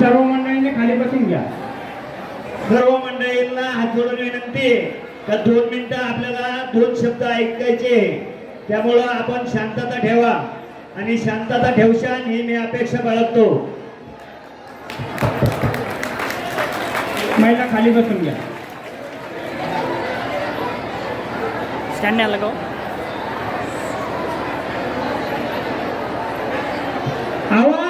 सर्व मंडळींनी खाली बसून घ्या. सर्व मंडळींना हात जोडून विनंती का दोन मिनिटं आपल्याला दोन शब्द ऐकायचे त्यामुळं आपण शांतता ठेवा. आणि शांतता ठेवशान ही मी अपेक्षा बाळगतो. महिला खाली बसून घ्या. स्टँड आला का आवाज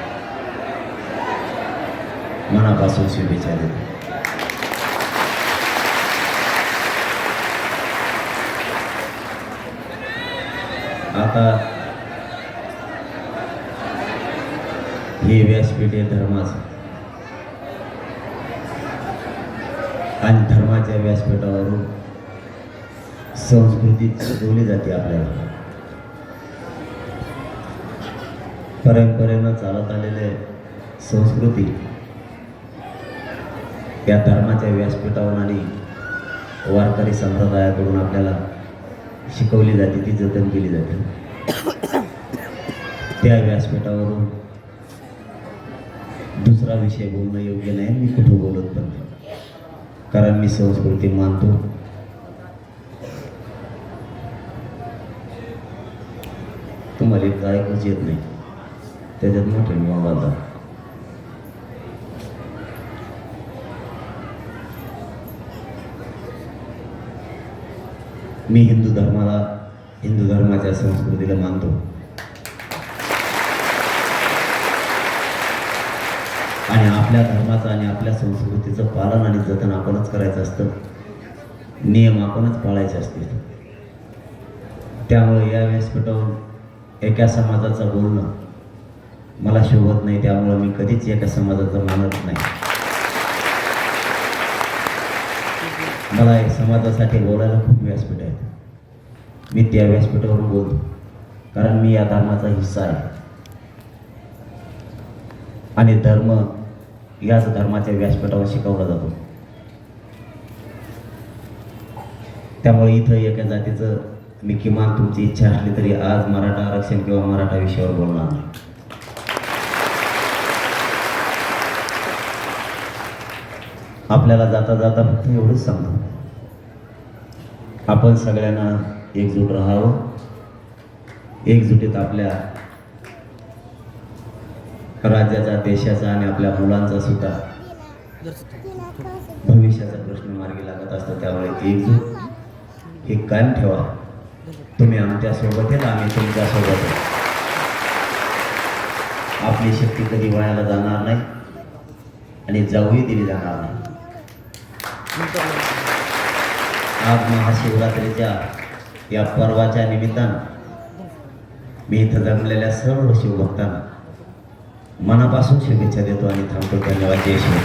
मनापासून शुभेच्छा देतो आता हे व्यासपीठ आहे धर्माचं आणि धर्माच्या व्यासपीठावरून संस्कृती शिकवली जाते आपल्याला परंपरेनं चालत आलेले संस्कृती या धर्माच्या व्यासपीठावरून आणि वारकरी संप्रदायाकडून आपल्याला शिकवली जाते ती जतन केली जाते. त्या व्यासपीठावरून दुसरा विषय बोलणं योग्य नाही मी कुठं बोलत पण नाही. कारण मी संस्कृती मानतो. तुम्हाला एक ऐकूच येत नाही. त्याच्यात मोठे मोबाईल मी हिंदू धर्माला हिंदू धर्माच्या संस्कृतीला मानतो. आणि आपल्या धर्माचं आणि आपल्या संस्कृतीचं पालन आणि जतन आपणच करायचं असतं. नियम आपणच पाळायचे असतील. त्यामुळे या व्यासपीठावर एका समाजाचं बोलणं मला शोभत नाही. त्यामुळं मी कधीच एका समाजाचं मानत नाही. मला एक समाजासाठी बोलायला खूप व्यासपीठ आहेत मी त्या व्यासपीठावरून बोलतो. कारण मी या धर्माचा हिस्सा आहे. आणि धर्म याच धर्माच्या व्यासपीठावर शिकवला जातो. त्यामुळे इथं एका जातीचं मी किमान तुमची इच्छा असली तरी आज मराठा आरक्षण किंवा मराठा विषयावर बोलणार नाही. आपल्याला जाता जाता फक्त एवढंच सांगतो. आपण सगळ्यांना एकजूट राहावं. एकजुटीत आपल्या राज्याचा देशाचा आणि आपल्या मुलांचा सुद्धा भविष्याचा प्रश्न मार्गी लागत असतो. त्यामुळे एकजूट हे कायम ठेवा. तुम्ही आमच्यासोबत आहे आम्ही तुमच्यासोबत आहे आपली शक्ती कधी वयाला जाणार नाही आणि जाऊही दिली जाणार नाही. आज महाशिवरात्रीच्या या पर्वाच्या निमित्तानं मी इथं जमलेल्या सर्व शिवभक्तांना मनापासून शुभेच्छा देतो आणि थांबतो. धन्यवाद. जय शिव